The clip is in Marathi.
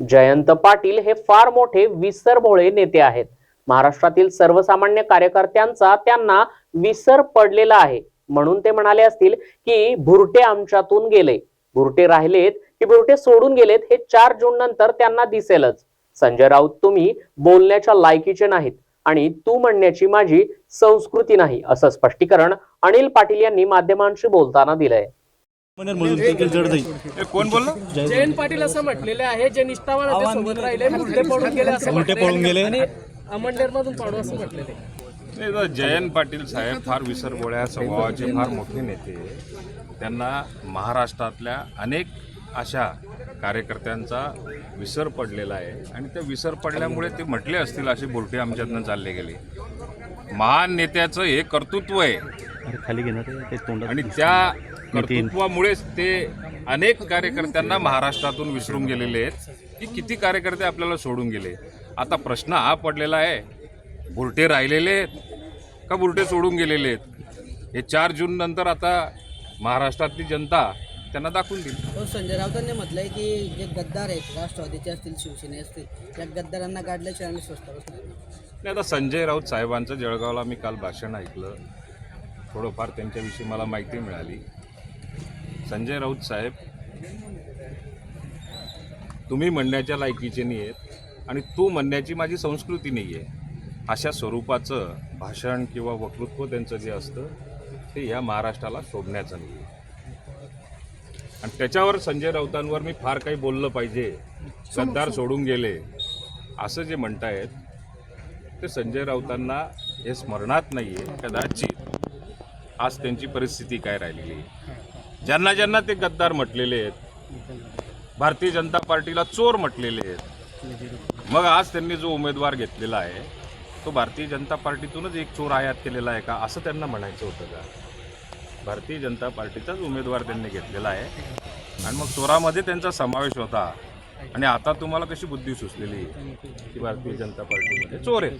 जयंत पाटील हे फार मोठे विसरभोळे नेते आहेत. महाराष्ट्रातील सर्वसामान्य कार्यकर्त्यांचा त्यांना विसर पडलेला आहे. म्हणून ते म्हणाले असतील की भुरटे आमच्यातून गेले. भुरटे राहिलेत की भुरटे सोडून गेलेत हे चार जून नंतर त्यांना दिसेलच. संजय राऊत तुम्ही बोलण्याच्या लायकीचे नाहीत आणि तू म्हणण्याची माझी संस्कृती नाही असं स्पष्टीकरण अनिल पाटील यांनी माध्यमांशी बोलताना दिलंय. म्हणून देखील जड जाईल कोण बोललं? जयंत पाटील असं म्हटलेले आहे जे निष्ठावान होते सोबत राहिले उलटे पळून गेले असं उलटे. पळून गेले. आणि अमंडेर मधून पाडू असं म्हटलेले नाही जयंत पाटील साहेब फार विसरबोळ्या स्वभावाचे फार मोठे नेते. त्यांना महाराष्ट्रातल्या अनेक अशा कार्यकर्त्यांचा विसर पडलेला आहे. आणि त्या विसर पडल्यामुळे ते म्हटले असतील असे बोलटे आमच्यातनं चालले गेले. महान नेत्याचं हे कर्तृत्व आहे. आणि त्या कर्तृत्वामुळेच ते अनेक कार्यकर्त्यांना महाराष्ट्रातून विसरून गेलेले आहेत. की किती कार्यकर्ते आपल्याला सोडून गेले? आता प्रश्न हा पडलेला आहे बुरटे राहिलेले आहेत का बुरटे सोडून गेलेले आहेत? हे चार जून नंतर आता महाराष्ट्रातली जनता त्यांना दाखवून देईल. हो संजय राऊतांनी म्हटलंय की जे गद्दार आहेत राष्ट्रवादीचे असतील शिवसेने असतील त्या गद्दारांना काढल्याशिवाय आम्ही स्वस्त. नाही आता संजय राऊत साहेबांचं जळगावला मी काल भाषण ऐकलं. थोडंफार त्यांच्याविषयी मला माहिती मिळाली. संजय राऊत साहेब तुम्ही म्हणण्याच्या लायकीचे नाही आहेत आणि तू म्हणण्याची माझी संस्कृती नाही आहे. अशा स्वरूपाचं भाषण किंवा वक्तृत्व त्यांचं जे असतं ते या महाराष्ट्राला शोभण्याचं नाही आहे. आणि त्याच्यावर संजय राऊतांवर मी फार काही बोललं पाहिजे सरदार सोडून गेले असं जे म्हणतायत ते संजय राऊतांना हे स्मरणात नाही आहे कदाचित आज त्यांची परिस्थिती काय राहिलेली आहे. ज्यांना ज्यांना ते गद्दार म्हटलेले आहेत भारतीय जनता पार्टीला चोर म्हटलेले आहेत. मग आज त्यांनी जो उमेदवार घेतलेला आहे तो भारतीय जनता पार्टीतूनच एक चोर आयात केलेला आहे का? असं त्यांना म्हणायचं होतं का? भारतीय जनता पार्टीचाच उमेदवार त्यांनी घेतलेला आहे. आणि मग चोरामध्ये त्यांचा समावेश होता. आणि आता तुम्हाला कशी बुद्धी सुचलेली? की भारतीय जनता पार्टीमध्ये चोर आहे